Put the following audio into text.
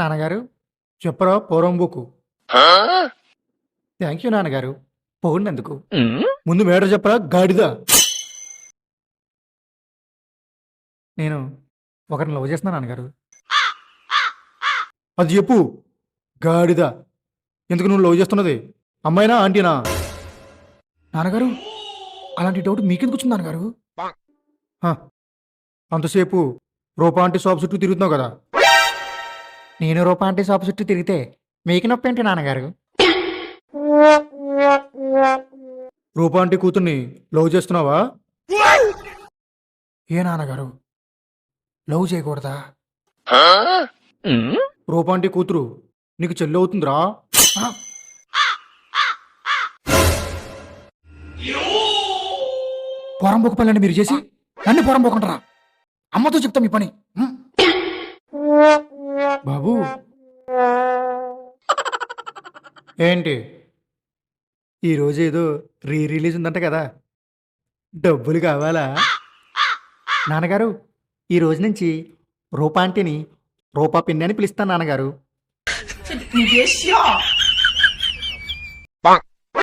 నాన్నగారు. చెప్పరా పూర్వం బుక్కు థ్యాంక్ యూ నాన్నగారు పోగినందుకు ముందు మేటర్ చెప్పరా గాడిద. నేను ఒకరిని లవ్ చేస్తున్నా నాన్నగారు. అది చెప్పు గాడిద. ఎందుకు నువ్వు లవ్ చేస్తున్నది? అమ్మాయినా ఆంటీనా? నాన్నగారు అలాంటి డౌట్ మీకెందుకు వచ్చింది నాన్నగారు? అంతసేపు రూపా ఆంటీ షాప్ చుట్టూ తిరుగుతున్నావు కదా. నేను రూపా ఆంటీ షాప్ చుట్టూ తిరిగితే మీకు నొప్పి ఏంటి నాన్నగారు? రూపా ఆంటీ కూతుర్ని లవ్ చేస్తున్నావా? ఏ నాన్నగారు? లవ్ చేయకూడదా? రూపా ఆంటీ కూతురు నీకు చెల్లి అవుతుందిరా? పొరంబోకు పనులని మీరు చేసి నన్ను పొరంబోకుంటారా అమ్మతో చెప్తా మీ పని? బాబు. ఏంటి? ఈరోజు ఏదో రీ రిలీజ్ ఉందంట కదా. డబ్బులు కావాలా? నాన్నగారు ఈ రోజు నుంచి రూపాంటిని రూపా పిన్ని అని పిలుస్తాను నాన్నగారు.